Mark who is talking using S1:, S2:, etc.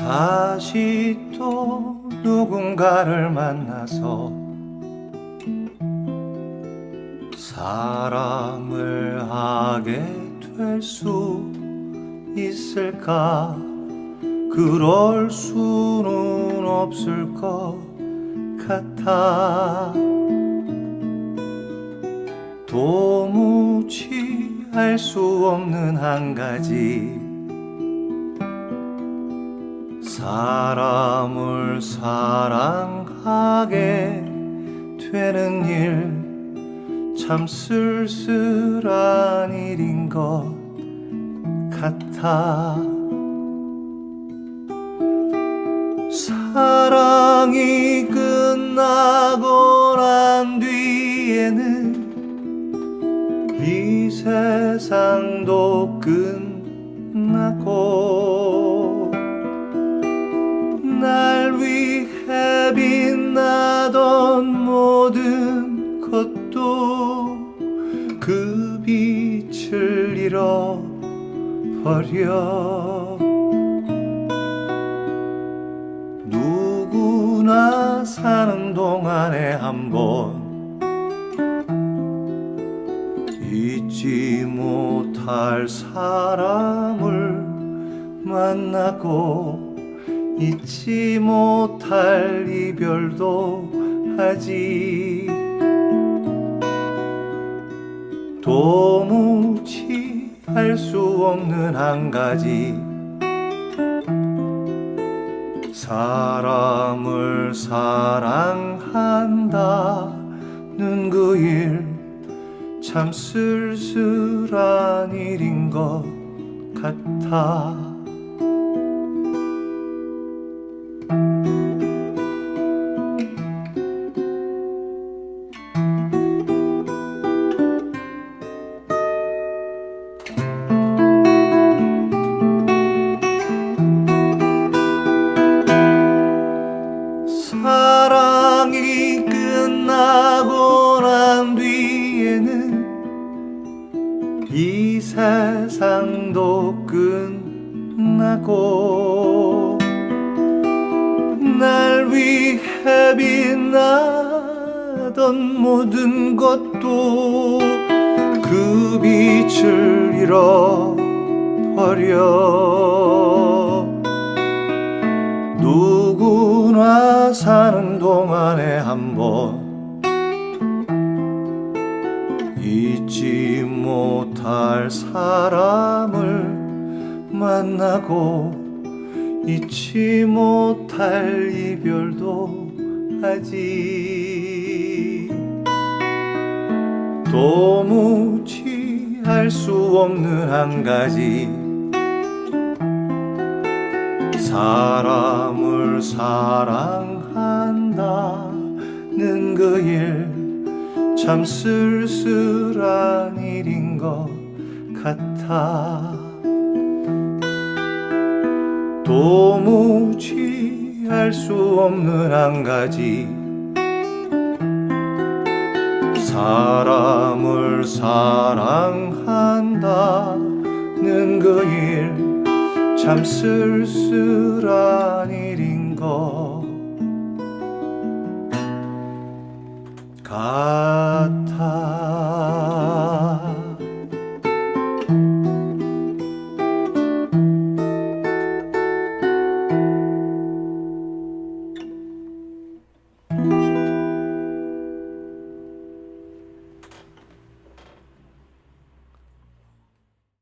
S1: 다시 또 누군가를 만나서 사랑을 하게 될 수 있을까? 그럴 수는 없을 것 같아. 도무지 알 수 없는 한 가지 사람을 사랑하게 되는 일 참 쓸쓸한 일인 것 같아. 사랑이 끝나고 난 뒤에는 이 세상도 끝나고 빛나던 모든 것도 그 빛을 잃어버려. 누구나 사는 동안에 한 번 잊지 못할 사람을 만나고 잊지 못할 이별도 하지. 도무지 할수 없는 한 가지. 사람을 사랑한다는 그 일 참 쓸쓸한 일인 것 같아 이 세상도 끝나고 날 위해 빛나던 모든 것도 그 빛을 잃어버려 잊지 못할 사람을 만나고 잊지 못할 이별도 하지. 도무지 알 수 없는 한 가지. 사람을 사랑 참 쓸쓸한 일인 것 같아. 도무지 알 수 없는 한 가지. 사람을 사랑한다는 그 일 참 쓸쓸